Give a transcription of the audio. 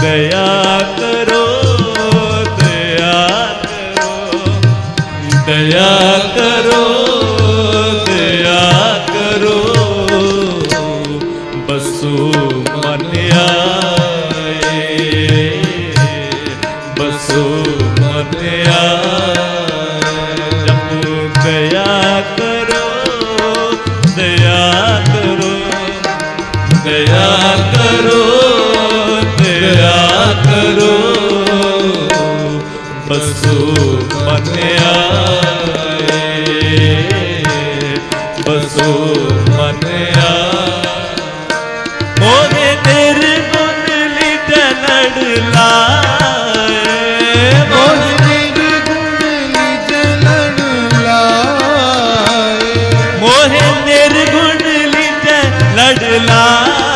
ਦਇਆ ਕਰੋ ਦਇਆ ਕਰੋ। ਦਇਆ ਕਰੋ ਦਇਆ ਕਰੋ। ਬਸੂ ਮਨਿਆ ਆਏ ਬਸੂ ਮਨ ਆਏ ਕਰੋ। ਬਸੂ ਮਨਿਆ ਬਸੂ ਮਨਿਆ। ਮੋਹੇ ਤੇਰੇ ਬੁਨ ਲਿਟੇ ਲੜਲਾ ਲੜਲਾ